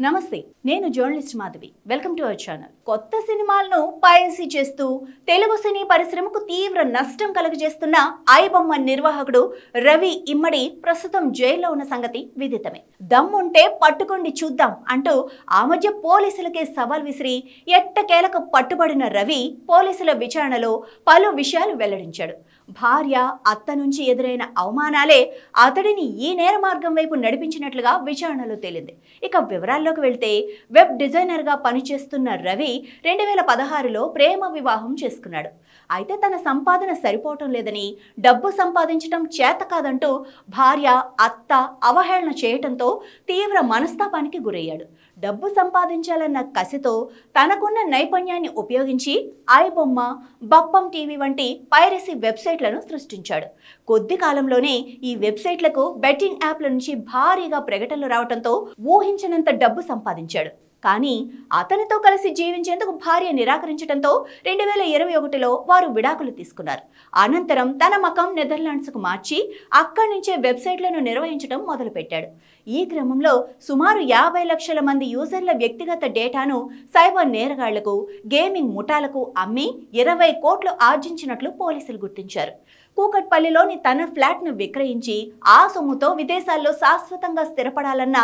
నమస్తే నేను journalist Madhavi. Welcome to our channel. కొత్త సినిమాలను పైరసీ చేస్తూ తెలుగు సినీ పరిశ్రమకు తీవ్ర నష్టం కలుగజేస్తున్న ఐబొమ్మ నిర్వాహకుడు రవి ఇమ్మడి ప్రస్తుతం జైల్లో ఉన్న సంగతి విదితమే. దమ్ముంటే పట్టుకోండి చూద్దాం అంటూ ఆ మధ్య పోలీసులకే సవాల్ విసిరి ఎట్టకేలకు పట్టుబడిన రవి పోలీసుల విచారణలో పలు విషయాలు వెల్లడించాడు. భార్య అత్త నుంచి ఎదురైన అవమానాలే అతడిని ఈ నేర మార్గం వైపు నడిపించినట్లుగా విచారణలో తేలింది. ఇక వివరాల్లో వివరాల్లోకి వెళ్తే వెబ్ డిజైనర్గా పనిచేస్తున్న రవి రెండు వేల పదహారులో ప్రేమ వివాహం చేసుకున్నాడు. అయితే తన సంపాదన సరిపోవటం లేదని డబ్బు సంపాదించడం చేత కాదంటూ భార్య అత్త అవహేళన చేయటంతో తీవ్ర మనస్తాపానికి గురయ్యాడు. డబ్బు సంపాదించాలన్న కసితో తనకున్న నైపుణ్యాన్ని ఉపయోగించి ఐబొమ్మ బప్పం టీవీ వంటి పైరసీ వెబ్సైట్లను సృష్టించాడు. కొద్ది కాలంలోనే ఈ వెబ్సైట్లకు బెట్టింగ్ యాప్ల నుంచి భారీగా ప్రకటనలు రావడంతో ఊహించినంత డబ్బు డబ్బు సంపాదించాడు. కానీ అతనితో కలిసి జీవించేందుకు భార్య నిరాకరించడంతో రెండు వేల ఇరవై ఒకటిలో వారు విడాకులు తీసుకున్నారు. అనంతరం తన మకం నెదర్లాండ్స్కు మార్చి అక్కడి నుంచే వెబ్సైట్లను నిర్వహించడం మొదలుపెట్టాడు. ఈ క్రమంలో సుమారు యాభై లక్షల మంది యూజర్ల వ్యక్తిగత డేటాను సైబర్ నేరగాళ్ళకు గేమింగ్ ముఠాలకు అమ్మి ఇరవై కోట్లు ఆర్జించినట్లు పోలీసులు గుర్తించారు. కూకట్పల్లిలోని తన ఫ్లాట్ను విక్రయించి ఆ సొమ్ముతో విదేశాల్లో శాశ్వతంగా స్థిరపడాలన్న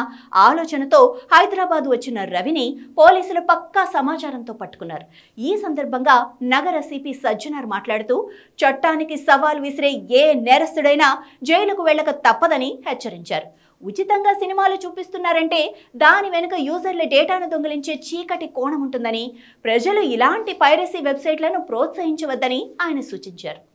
ఆలోచనతో హైదరాబాద్ వచ్చిన రవిని పోలీసులు పక్కా సమాచారంతో పట్టుకున్నారు. ఈ సందర్భంగా నగర సిపి సజ్జనార్ మాట్లాడుతూ చట్టానికి సవాల్ విసిరే ఏ నేరస్తుడైనా జైలుకు వెళ్ళక తప్పదని హెచ్చరించారు. ఉచితంగా సినిమాలు చూపిస్తున్నారంటే దాని వెనుక యూజర్ల డేటాను దొంగిలించే చీకటి కోణం ఉంటుందని ప్రజలు ఇలాంటి పైరసీ వెబ్సైట్లను ప్రోత్సహించవద్దని ఆయన సూచించారు.